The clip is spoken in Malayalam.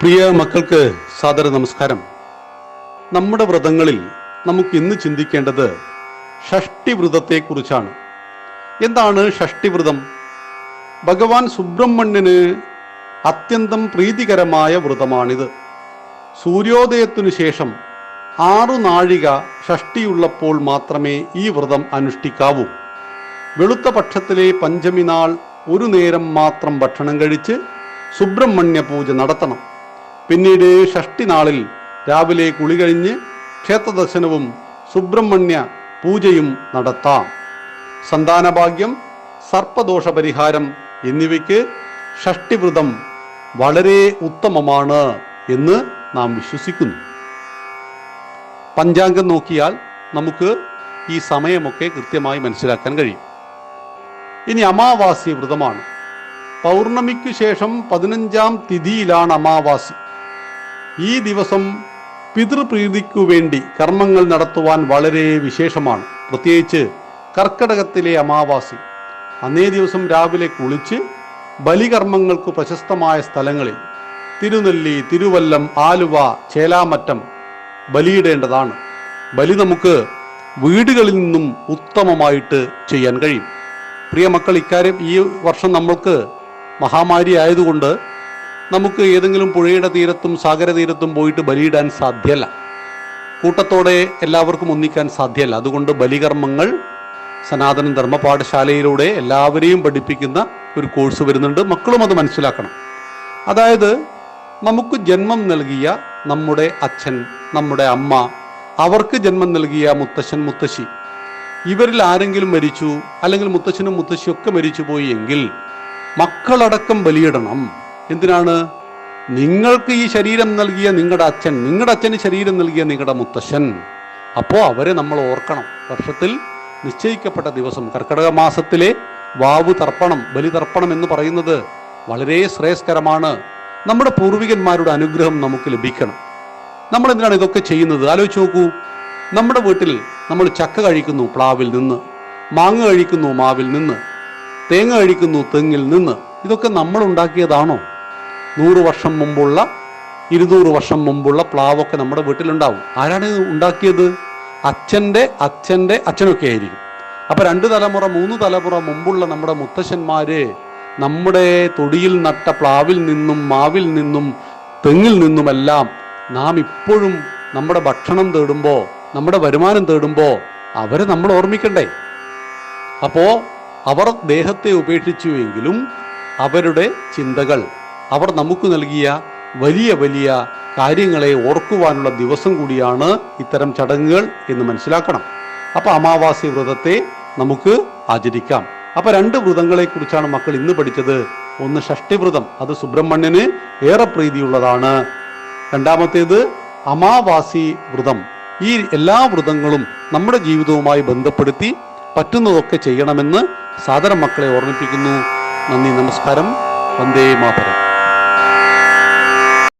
പ്രിയ മക്കൾക്ക് സാദര നമസ്കാരം. നമ്മുടെ വ്രതങ്ങളിൽ നമുക്ക് ഇന്ന് ചിന്തിക്കേണ്ടത് ഷഷ്ടി വ്രതത്തെക്കുറിച്ചാണ്. എന്താണ് ഷഷ്ടി വ്രതം? ഭഗവാൻ സുബ്രഹ്മണ്യന് അത്യന്തം പ്രീതികരമായ വ്രതമാണിത്. സൂര്യോദയത്തിനു ശേഷം ആറു നാഴിക ഷഷ്ടിയുള്ളപ്പോൾ മാത്രമേ ഈ വ്രതം അനുഷ്ഠിക്കാവൂ. വെളുത്ത പക്ഷത്തിലെ പഞ്ചമി നാൾ ഒരു നേരം മാത്രം ഭക്ഷണം കഴിച്ച് സുബ്രഹ്മണ്യ പൂജ നടത്തണം. പിന്നീട് ഷഷ്ടി നാളിൽ രാവിലെ കുളി കഴിഞ്ഞ് ക്ഷേത്രദർശനവും സുബ്രഹ്മണ്യ പൂജയും നടത്താം. സന്താനഭാഗ്യം സർപ്പദോഷ പരിഹാരം എന്നിവയ്ക്ക് ഷഷ്ടിവ്രതം വളരെ ഉത്തമമാണ് എന്ന് നാം വിശ്വസിക്കുന്നു. പഞ്ചാംഗം നോക്കിയാൽ നമുക്ക് ഈ സമയമൊക്കെ കൃത്യമായി മനസ്സിലാക്കാൻ കഴിയും. ഇനി അമാവാസി വ്രതമാണ്. പൗർണമിക്ക് ശേഷം പതിനഞ്ചാം തിഥിയിലാണ് അമാവാസി. ഈ ദിവസം പിതൃപ്രീതിക്കു വേണ്ടി കർമ്മങ്ങൾ നടത്തുവാൻ വളരെ വിശേഷമാണ്. പ്രത്യേകിച്ച് കർക്കടകത്തിലെ അമാവാസി. അന്നേ ദിവസം രാവിലെ കുളിച്ച് ബലികർമ്മങ്ങൾക്ക് പ്രശസ്തമായ സ്ഥലങ്ങളിൽ തിരുനെല്ലി തിരുവല്ലം ആലുവ ചേലാമറ്റം ബലിയിടേണ്ടതാണ്. ബലി നമുക്ക് വീടുകളിൽ നിന്നും ഉത്തമമായിട്ട് ചെയ്യാൻ കഴിയും. പ്രിയ മക്കൾ ഇക്കാര്യം ഈ വർഷം നമ്മൾക്ക് മഹാമാരി ആയതുകൊണ്ട് നമുക്ക് ഏതെങ്കിലും പുഴയുടെ തീരത്തും സാഗര തീരത്തും പോയിട്ട് ബലിയിടാൻ സാധ്യല്ല. കൂട്ടത്തോടെ എല്ലാവർക്കും ഒന്നിക്കാൻ സാധ്യല്ല. അതുകൊണ്ട് ബലികർമ്മങ്ങൾ സനാതന ധർമ്മ പാഠശാലയിലൂടെ എല്ലാവരെയും പഠിപ്പിക്കുന്ന ഒരു കോഴ്സ് വരുന്നുണ്ട്. മക്കളും അത് മനസ്സിലാക്കണം. അതായത് നമുക്ക് ജന്മം നൽകിയ നമ്മുടെ അച്ഛൻ നമ്മുടെ അമ്മ അവർക്ക് ജന്മം നൽകിയ മുത്തശ്ശൻ മുത്തശ്ശി ഇവരിൽ ആരെങ്കിലും മരിച്ചു അല്ലെങ്കിൽ മുത്തശ്ശനും മുത്തശ്ശിയൊക്കെ മരിച്ചു പോയി എങ്കിൽ മക്കളടക്കം ബലിയിടണം. എന്തിനാണ്? നിങ്ങൾക്ക് ഈ ശരീരം നൽകിയ നിങ്ങളുടെ അച്ഛൻ നിങ്ങളുടെ അച്ഛന് ശരീരം നൽകിയ നിങ്ങളുടെ മുത്തശ്ശൻ. അപ്പോൾ അവരെ നമ്മൾ ഓർക്കണം. വർഷത്തിൽ നിശ്ചയിക്കപ്പെട്ട ദിവസം കർക്കിടക മാസത്തിലെ വാവു തർപ്പണം ബലി തർപ്പണം എന്ന് പറയുന്നത് വളരെ ശ്രേയസ്കരമാണ്. നമ്മുടെ പൂർവികന്മാരുടെ അനുഗ്രഹം നമുക്ക് ലഭിക്കണം. നമ്മൾ എന്തിനാണ് ഇതൊക്കെ ചെയ്യുന്നത്? ആലോചിച്ച് നോക്കൂ. നമ്മുടെ വീട്ടിൽ നമ്മൾ ചക്ക കഴിക്കുന്നു പ്ലാവിൽ നിന്ന് മാങ്ങ കഴിക്കുന്നു മാവിൽ നിന്ന് തേങ്ങ കഴിക്കുന്നു തെങ്ങിൽ നിന്ന്. ഇതൊക്കെ നമ്മൾ ഉണ്ടാക്കിയതാണോ? നൂറ് വർഷം മുമ്പുള്ള ഇരുന്നൂറ് വർഷം മുമ്പുള്ള പ്ലാവൊക്കെ നമ്മുടെ വീട്ടിലുണ്ടാവും. ആരാണ് ഇത് ഉണ്ടാക്കിയത്? അച്ഛന്റെ അച്ഛന്റെ അച്ഛനൊക്കെ ആയിരിക്കും. അപ്പോൾ രണ്ട് തലമുറ മൂന്ന് തലമുറ മുമ്പുള്ള നമ്മുടെ മുത്തശ്ശന്മാര് നമ്മുടെ തൊടിയിൽ നട്ട പ്ലാവിൽ നിന്നും മാവിൽ നിന്നും തെങ്ങിൽ നിന്നുമെല്ലാം നാം ഇപ്പോഴും നമ്മുടെ ഭക്ഷണം തേടുമ്പോൾ നമ്മുടെ വരുമാനം തേടുമ്പോൾ അവരെ നമ്മൾ ഓർമ്മിക്കണ്ടേ. അപ്പോൾ അവർ ദേഹത്തെ ഉപേക്ഷിച്ചുവെങ്കിലും അവരുടെ ചിന്തകൾ അവർ നമുക്ക് നൽകിയ വലിയ വലിയ കാര്യങ്ങളെ ഓർക്കുവാനുള്ള ദിവസം കൂടിയാണ് ഇത്തരം ചടങ്ങുകൾ എന്ന് മനസ്സിലാക്കണം. അപ്പോൾ അമാവാസി വ്രതത്തെ നമുക്ക് ആചരിക്കാം. അപ്പോൾ രണ്ട് വ്രതങ്ങളെക്കുറിച്ചാണ് മക്കൾ ഇന്ന് പഠിച്ചത്. ഒന്ന് ഷഷ്ടിവ്രതം അത് സുബ്രഹ്മണ്യന് ഏറെ പ്രീതിയുള്ളതാണ്. രണ്ടാമത്തേത് അമാവാസി വ്രതം. ഈ എല്ലാ വ്രതങ്ങളും നമ്മുടെ ജീവിതവുമായി ബന്ധപ്പെടുത്തി പറ്റുന്നതൊക്കെ ചെയ്യണമെന്ന് സാധാരണ മക്കളെ ഓർമ്മിപ്പിക്കുന്നു. നന്ദി നമസ്കാരം. വന്ദേ മാതരം.